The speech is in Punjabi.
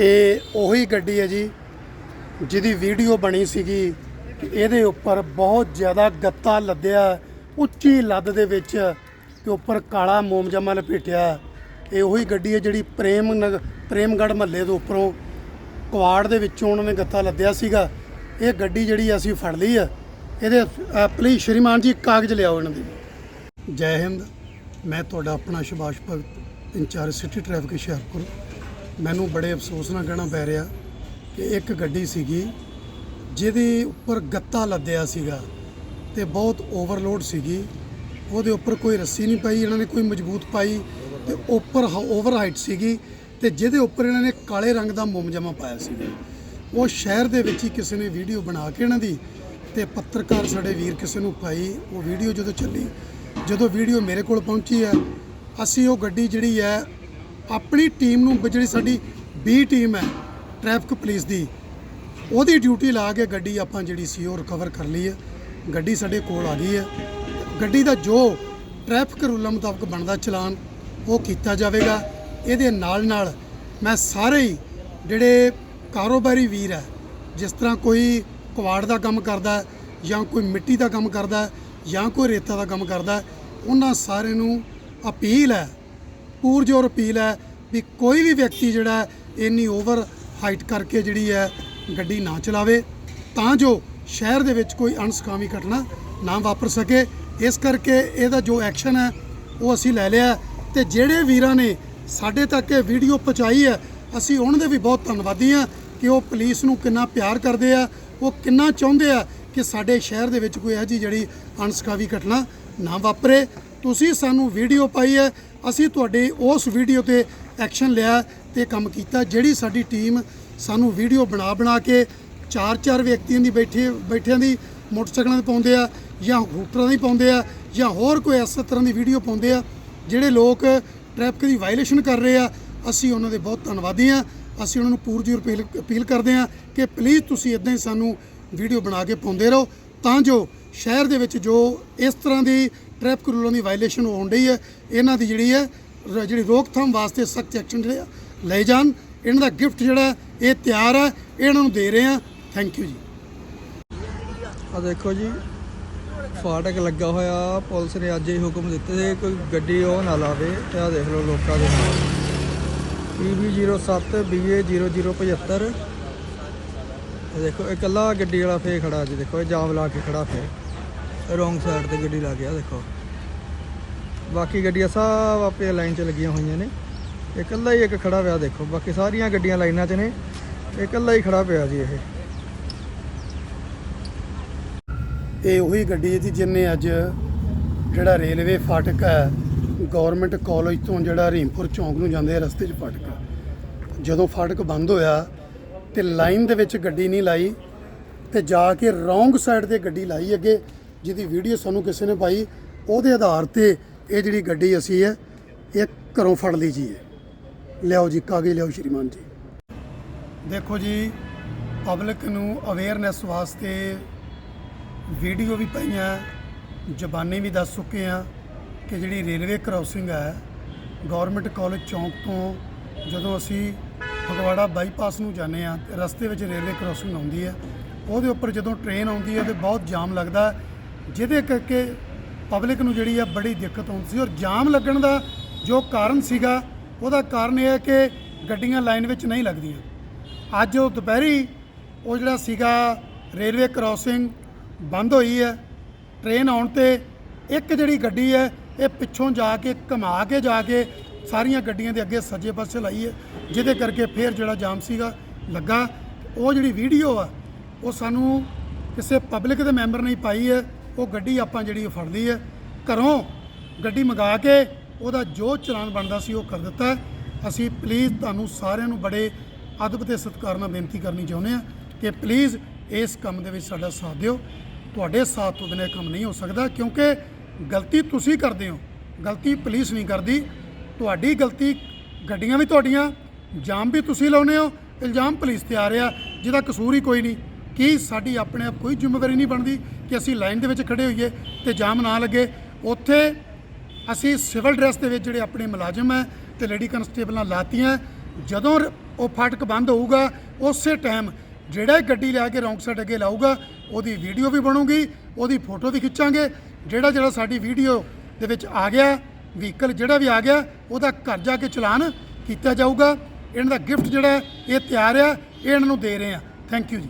ਇਹ ਉਹੀ ਗੱਡੀ ਹੈ ਜੀ, ਜਿਹਦੀ ਵੀਡੀਓ ਬਣੀ ਸੀਗੀ ਕਿ ਇਹਦੇ ਉੱਪਰ ਬਹੁਤ ਜ਼ਿਆਦਾ ਗੱਤਾ ਲੱਦਿਆ, ਉੱਚੀ ਲੱਦ ਦੇ ਵਿੱਚ ਤੇ ਉੱਪਰ ਕਾਲਾ ਮੋਮਜਮਾ ਲਪੇਟਿਆ। ਇਹ ਉਹੀ ਗੱਡੀ ਹੈ ਜਿਹੜੀ ਪ੍ਰੇਮ ਨਗ- ਪ੍ਰੇਮਗੜ੍ਹ ਮਹੱਲੇ ਦੇ ਉੱਪਰੋਂ ਕੁਆੜ ਦੇ ਵਿੱਚੋਂ ਉਹਨਾਂ ਨੇ ਗੱਤਾ ਲੱਦਿਆ ਸੀਗਾ। ਇਹ ਗੱਡੀ ਜਿਹੜੀ ਅਸੀਂ ਫੜ ਲਈ ਆ, ਇਹਦੇ ਪਲੀਜ਼ ਸ਼੍ਰੀਮਾਨ ਜੀ ਕਾਗਜ਼ ਲਿਆਓ ਇਹਨਾਂ ਦੇ। ਜੈ ਹਿੰਦ, ਮੈਂ ਤੁਹਾਡਾ ਆਪਣਾ Subhash Bhagat, incharge city traffic Hoshiarpur. ਮੈਨੂੰ ਬੜੇ ਅਫਸੋਸ ਨਾਲ ਕਹਿਣਾ ਪੈ ਰਿਹਾ ਕਿ ਇੱਕ ਗੱਡੀ ਸੀਗੀ ਜਿਹਦੇ ਉੱਪਰ ਗੱਤਾ ਲੱਦਿਆ ਸੀਗਾ ਤੇ ਬਹੁਤ ਓਵਰਲੋਡ ਸੀਗੀ। ਉਹਦੇ ਉੱਪਰ ਕੋਈ ਰੱਸੀ ਨਹੀਂ ਪਾਈ, ਇਹਨਾਂ ਨੇ ਕੋਈ ਮਜ਼ਬੂਤ ਪਾਈ ਤੇ ਉੱਪਰ ਓਵਰ ਹਾਈਟ ਸੀਗੀ ਤੇ ਜਿਹਦੇ ਉੱਪਰ ਇਹਨਾਂ ਨੇ ਕਾਲੇ ਰੰਗ ਦਾ ਮੁਮਜਮਾ ਪਾਇਆ ਸੀਗਾ। ਉਹ ਸ਼ਹਿਰ ਦੇ ਵਿੱਚ ਹੀ ਕਿਸੇ ਨੇ ਵੀਡੀਓ ਬਣਾ ਕੇ ਇਹਨਾਂ ਦੀ ਤੇ ਪੱਤਰਕਾਰ ਸਾਡੇ ਵੀਰ ਕਿਸੇ ਨੂੰ ਪਾਈ, ਉਹ ਵੀਡੀਓ ਜਦੋਂ ਚੱਲੀ, ਜਦੋਂ ਵੀਡੀਓ ਮੇਰੇ ਕੋਲ ਪਹੁੰਚੀ ਹੈ, ਅਸੀਂ ਉਹ ਗੱਡੀ ਜਿਹੜੀ ਹੈ ਆਪਣੀ ਟੀਮ ਨੂੰ ਜਿਹੜੀ ਸਾਡੀ ਬੀ ਟੀਮ ਹੈ ਟ੍ਰੈਫਿਕ ਪੁਲਿਸ ਦੀ, ਉਹਦੀ ਡਿਊਟੀ ਲਾ ਕੇ ਗੱਡੀ ਆਪਾਂ ਜਿਹੜੀ ਸੀ ਉਹ ਰਿਕਵਰ ਕਰ ਲਈ ਹੈ। ਗੱਡੀ ਸਾਡੇ ਕੋਲ ਆ ਗਈ ਹੈ। ਗੱਡੀ ਦਾ ਜੋ ਟ੍ਰੈਫਿਕ ਰੂਲਾਂ ਮੁਤਾਬਕ ਬਣਦਾ ਚਲਾਨ, ਉਹ ਕੀਤਾ ਜਾਵੇਗਾ। ਇਹਦੇ ਨਾਲ ਨਾਲ ਮੈਂ ਸਾਰੇ ਹੀ ਜਿਹੜੇ ਕਾਰੋਬਾਰੀ ਵੀਰ ਹੈ, ਜਿਸ ਤਰ੍ਹਾਂ ਕੋਈ ਕੁਆੜ ਦਾ ਕੰਮ ਕਰਦਾ ਜਾਂ ਕੋਈ ਮਿੱਟੀ ਦਾ ਕੰਮ ਕਰਦਾ ਜਾਂ ਕੋਈ ਰੇਤਾ ਦਾ ਕੰਮ ਕਰਦਾ ਉਹਨਾਂ ਸਾਰਿਆਂ ਨੂੰ ਅਪੀਲ ਹੈ ਪੂਰਜੋਰ ਅਪੀਲ ਹੈ ਵੀ ਕੋਈ ਵੀ ਵਿਅਕਤੀ ਜਿਹੜਾ ਇੰਨੀ ਓਵਰ ਹਾਈਟ ਕਰਕੇ ਜਿਹੜੀ ਹੈ ਗੱਡੀ ਨਾ ਚਲਾਵੇ, ਤਾਂ ਜੋ ਸ਼ਹਿਰ ਦੇ ਵਿੱਚ ਕੋਈ ਅਣਸਕਾਮੀ ਘਟਨਾ ਨਾ ਵਾਪਰ ਸਕੇ। ਇਸ ਕਰਕੇ ਇਹਦਾ ਜੋ ਐਕਸ਼ਨ ਹੈ, ਉਹ ਅਸੀਂ ਲੈ ਲਿਆ ਤੇ ਜਿਹੜੇ ਵੀਰਾਂ ਨੇ ਸਾਡੇ ਤੱਕ ਇਹ ਵੀਡੀਓ ਪਹੁੰਚਾਈ ਹੈ, ਅਸੀਂ ਉਹਨਾਂ ਦੇ ਵੀ ਬਹੁਤ ਧੰਨਵਾਦੀ ਹਾਂ ਕਿ ਉਹ ਪੁਲਿਸ ਨੂੰ ਕਿੰਨਾ ਪਿਆਰ ਕਰਦੇ ਆ, ਉਹ ਕਿੰਨਾ ਚਾਹੁੰਦੇ ਆ ਕਿ ਸਾਡੇ ਸ਼ਹਿਰ ਦੇ ਵਿੱਚ ਕੋਈ ਇਹੋ ਜਿਹੀ ਜਿਹੜੀ ਅਣਸਕਾਵੀ ਘਟਨਾ ਨਾ ਵਾਪਰੇ। ਤੁਸੀਂ ਸਾਨੂੰ ਵੀਡੀਓ ਪਾਈ ਹੈ, ਅਸੀਂ ਤੁਹਾਡੇ ਉਸ ਵੀਡੀਓ ਤੇ ਐਕਸ਼ਨ ਲਿਆ ਤੇ ਕੰਮ ਕੀਤਾ, ਜਿਹੜੀ ਸਾਡੀ ਟੀਮ ਸਾਨੂੰ ਵੀਡੀਓ ਬਣਾ ਬਣਾ ਕੇ ਚਾਰ ਚਾਰ ਵਿਅਕਤੀਆਂ ਦੀ ਬੈਠੇ, ਬੈਠਿਆਂ ਦੀ ਮੋਟਰਸਾਈਕਲਾਂ ਤੇ ਪਾਉਂਦੇ ਆ, ਜਾਂ ਹੂਟਰਾਂ ਦੀ ਪਾਉਂਦੇ ਆ, ਜਾਂ ਹੋਰ ਕੋਈ ਇਸ ਤਰ੍ਹਾਂ ਦੀ ਵੀਡੀਓ ਪਾਉਂਦੇ ਆ, ਜਿਹੜੇ ਲੋਕ ਟ੍ਰੈਫਿਕ ਦੀ ਵਾਇਲੇਸ਼ਨ ਕਰ ਰਹੇ ਆ, ਅਸੀਂ ਉਹਨਾਂ ਦੇ ਬਹੁਤ ਧੰਨਵਾਦੀ ਆ ਅਸੀਂ ਉਹਨਾਂ ਨੂੰ ਪੂਰਜੀ ਅਪੀਲ ਅਪੀਲ ਕਰਦੇ ਆ ਕਿ ਪਲੀਜ਼ ਤੁਸੀਂ ਇਦਾਂ ਹੀ ਸਾਨੂੰ ਵੀਡੀਓ ਬਣਾ ਕੇ ਪਾਉਂਦੇ ਰਹੋ, ਤਾਂ ਜੋ ਸ਼ਹਿਰ ਦੇ ਵਿੱਚ ਜੋ ਇਸ ਤਰ੍ਹਾਂ ਦੀ ਟ੍ਰੈਫਿਕ ਰੂਲਾਂ ਦੀ ਵਾਇਲੇਸ਼ਨ ਹੋਣ ਡਈ ਹੈ। ਇਹਨਾਂ ਦੀ ਜਿਹੜੀ ਹੈ, ਰ- ਜਿਹੜੀ ਰੋਕਥਾਮ ਵਾਸਤੇ ਸਖਤ ਐਕਸ਼ਨ ਜਿਹੜੇ ਆ, ਲਏ ਜਾਣ। ਇਹਨਾਂ ਦਾ ਗਿਫਟ ਜਿਹੜਾ ਇਹ ਤਿਆਰ ਹੈ। ਇਹ ਇਹਨਾਂ ਨੂੰ ਦੇ ਰਹੇ ਆ ਥੈਂਕ ਯੂ ਜੀ। ਆ ਦੇਖੋ ਜੀ, ਫਾਟਕ ਲੱਗਾ ਹੋਇਆ। ਪੁਲਿਸ ਨੇ ਅੱਜ ਹੀ ਹੁਕਮ ਦਿੱਤੇ ਸੀ ਕੋਈ ਗੱਡੀ ਉਹ ਨਾ ਲਾਵੇ। ਤੇ ਆ ਦੇਖ ਲਓ ਲੋਕਾਂ ਦੇ ਨਾਲ PB07 BA0075 ਇਹ ਦੇਖੋ, ਇਹ ਇਕੱਲਾ ਗੱਡੀ ਵਾਲਾ ਫੇ ਖੜਾ ਜੀ ਦੇਖੋ, ਇਹ ਜਾਮ ਲਾ ਕੇ ਖੜਾ ਫੇ ਰੋਂਗ ਸਾਈਡ ਤੇ ਗੱਡੀ ਲਾ ਗਿਆ ਦੇਖੋ। ਬਾਕੀ ਗੱਡੀਆਂ ਸਭ ਆਪੇ ਲਾਈਨ 'ਚ ਲੱਗੀਆਂ ਹੋਈਆਂ ਨੇ। ਇਹ ਇਕੱਲਾ ਹੀ ਇੱਕ ਖੜਾ ਪਿਆ, ਦੇਖੋ। ਬਾਕੀ ਸਾਰੀਆਂ ਗੱਡੀਆਂ ਲਾਈਨਾਂ 'ਚ ਨੇ। ਇਹ ਇਕੱਲਾ ਹੀ ਖੜਾ ਪਿਆ ਜੀ ਇਹ। ਇਹ ਉਹੀ ਗੱਡੀ ਹੈ ਜੀ ਜਿਹਨੇ ਅੱਜ ਜਿਹੜਾ ਰੇਲਵੇ ਫਾਟਕ ਹੈ, ਗਵਰਨਮੈਂਟ ਕਾਲਜ ਤੋਂ ਜਿਹੜਾ ਹਰੀਮਪੁਰ ਚੌਂਕ ਨੂੰ ਜਾਂਦੇ ਰਸਤੇ 'ਚ ਫਾਟਕ। ਜਦੋਂ ਫਾਟਕ ਬੰਦ ਹੋਇਆ ਤੇ ਲਾਈਨ ਦੇ ਵਿੱਚ ਗੱਡੀ ਨਹੀਂ ਲਾਈ ਤੇ ਜਾ ਕੇ ਰੋਂਗ ਸਾਈਡ ਤੇ ਗੱਡੀ ਲਾਈ ਅੱਗੇ। ਜਿਹਦੀ ਵੀਡੀਓ ਸਾਨੂੰ ਕਿਸੇ ਨੇ ਪਾਈ ਉਹਦੇ ਆਧਾਰ ਤੇ ਇਹ ਜਿਹੜੀ ਗੱਡੀ ਅਸੀਂ ਹੈ ਇਹ ਘਰੋਂ ਫੜ ਲਈ ਜੀ ਹੈ ਲਿਆਓ ਜੀ ਕਾਗਜ਼ ਲਿਆਓ ਸ਼੍ਰੀਮਾਨ ਜੀ। ਦੇਖੋ ਜੀ ਪਬਲਿਕ ਨੂੰ ਅਵੇਅਰਨੈਸ ਵਾਸਤੇ ਵੀਡੀਓ ਵੀ ਪਈਆਂ ਜ਼ਬਾਨੀ ਵੀ ਦੱਸ ਚੁੱਕੇ ਆ ਕਿ ਜਿਹੜੀ ਰੇਲਵੇ ਕ੍ਰਾਸਿੰਗ ਹੈ ਗਵਰਨਮੈਂਟ ਕਾਲਜ ਚੌਂਕ ਤੋਂ ਜਦੋਂ ਅਸੀਂ ਫਗਵਾੜਾ ਬਾਈਪਾਸ ਨੂੰ ਜਾਂਦੇ ਆ ਤੇ ਰਸਤੇ ਵਿੱਚ ਰੇਲਵੇ ਕ੍ਰਾਸਿੰਗ ਆਉਂਦੀ ਹੈ ਉਹਦੇ ਉੱਪਰ ਜਦੋਂ ਟ੍ਰੇਨ ਆਉਂਦੀ ਹੈ ਤੇ ਬਹੁਤ ਜਾਮ ਲੱਗਦਾ ਹੈ, ਜਿਹਦੇ ਕਰਕੇ ਪਬਲਿਕ ਨੂੰ ਜਿਹੜੀ ਆ ਬੜੀ ਦਿੱਕਤ ਆਉਂਦੀ ਸੀ ਔਰ ਜਾਮ ਲੱਗਣ ਦਾ ਜੋ ਕਾਰਨ ਸੀਗਾ, ਉਹਦਾ ਕਾਰਨ ਇਹ ਹੈ ਕਿ ਗੱਡੀਆਂ ਲਾਈਨ ਵਿੱਚ ਨਹੀਂ ਲੱਗਦੀਆਂ। ਅੱਜ ਉਹ ਦੁਪਹਿਰੀ ਉਹ ਜਿਹੜਾ ਸੀਗਾ ਰੇਲਵੇ ਕ੍ਰਾਸਿੰਗ ਬੰਦ ਹੋਈ ਹੈ, ਟ੍ਰੇਨ ਆਉਣ ਤੇ ਇੱਕ ਜਿਹੜੀ ਗੱਡੀ ਹੈ, ਇਹ ਪਿੱਛੋਂ ਜਾ ਕੇ ਘੁਮਾ ਕੇ ਜਾ ਕੇ ਸਾਰੀਆਂ ਗੱਡੀਆਂ ਦੇ ਅੱਗੇ ਸੱਜੇ ਪਾਸੇ ਲਾਈ ਹੈ, ਜਿਹਦੇ ਕਰਕੇ ਫੇਰ ਜਿਹੜਾ ਜਾਮ ਸੀਗਾ ਲੱਗਾ। ਉਹ ਜਿਹੜੀ ਵੀਡੀਓ ਆ, ਉਹ ਸਾਨੂੰ ਕਿਸੇ ਪਬਲਿਕ ਦੇ ਮੈਂਬਰ ਨੇ ਪਾਈ ਹੈ ਉਹ ਗੱਡੀ ਆਪਾਂ ਜਿਹੜੀ ਉਹ ਫੜ ਲਈ ਹੈ। ਘਰੋਂ ਗੱਡੀ ਮੰਗਾ ਕੇ ਉਹਦਾ ਜੋ ਚਲਾਨ ਬਣਦਾ ਸੀ ਉਹ ਕਰ ਦਿੱਤਾ ਅਸੀਂ ਪਲੀਜ਼ ਤੁਹਾਨੂੰ ਸਾਰਿਆਂ ਨੂੰ ਬੜੇ ਅਦਬ ਤੇ ਸਤਿਕਾਰ ਨਾਲ ਬੇਨਤੀ ਕਰਨੀ ਚਾਹੁੰਦੇ ਹਾਂ ਕਿ ਪਲੀਜ਼ ਇਸ ਕੰਮ ਦੇ ਵਿੱਚ ਸਾਡਾ ਸਾਥ ਦਿਓ। ਤੁਹਾਡੇ ਸਾਥ ਤੋਂ ਬਿਨਾਂ ਇਹ ਕੰਮ ਨਹੀਂ ਹੋ ਸਕਦਾ ਕਿਉਂਕਿ ਗਲਤੀ ਤੁਸੀਂ ਕਰਦੇ ਹੋ। ਗਲਤੀ ਪੁਲਿਸ ਨਹੀਂ ਕਰਦੀ। ਤੁਹਾਡੀ ਗਲਤੀ ਗੱਡੀਆਂ ਵੀ ਤੁਹਾਡੀਆਂ ਜਾਮ ਵੀ ਤੁਸੀਂ ਲਾਉਨੇ ਹੋ। ਇਲਜ਼ਾਮ ਪੁਲਿਸ ਤੇ ਆ ਰਿਹਾ। ਜਿਹਦਾ ਕਸੂਰ ਹੀ ਕੋਈ ਨਹੀਂ। ਕੀ ਸਾਡੀ ਆਪਣੇ ਆਪ ਕੋਈ ਜ਼ਿੰਮੇਵਾਰੀ ਨਹੀਂ ਬਣਦੀ? ਕਿ ਅਸੀਂ ਲਾਈਨ ਦੇ ਵਿੱਚ ਖੜੇ ਹੋਈਏ ਤੇ ਜਾਮ ਨਾ ਲੱਗੇ। ਉੱਥੇ ਅਸੀਂ ਸਿਵਲ ਡਰੈਸ ਦੇ ਵਿੱਚ ਜਿਹੜੇ ਆਪਣੇ ਮੁਲਾਜ਼ਮ ਹੈ ਤੇ ਲੇਡੀ ਕਨਸਟੇਬਲਾਂ ਲਾਤੀਆਂ। ਜਦੋਂ ਉਹ ਫਾਟਕ ਬੰਦ ਹੋਊਗਾ, ਉਸੇ ਟਾਈਮ ਜਿਹੜਾ ਗੱਡੀ ਲਿਆ ਕੇ ਰੌਂਗ ਸਾਈਡ ਅੱਗੇ ਲਾਊਗਾ, ਉਹਦੀ ਵੀਡੀਓ ਵੀ ਬਣੂਗੀ, ਉਹਦੀ ਫੋਟੋ ਵੀ ਖਿੱਚਾਂਗੇ। ਜਿਹੜਾ ਜਿਹੜਾ ਸਾਡੀ ਵੀਡੀਓ ਦੇ ਵਿੱਚ ਆ ਗਿਆ, ਵਹੀਕਲ ਜਿਹੜਾ ਵੀ ਆ ਗਿਆ, ਉਹਦਾ ਘਰ ਜਾ ਕੇ ਚਲਾਨ ਕੀਤਾ ਜਾਊਗਾ। ਇਹਨਾਂ ਦਾ ਗਿਫਟ ਜਿਹੜਾ, ਇਹ ਤਿਆਰ ਆ, ਇਹ ਇਹਨਾਂ ਨੂੰ ਦੇ ਰਹੇ ਆ। ਥੈਂਕ ਯੂ ਜੀ।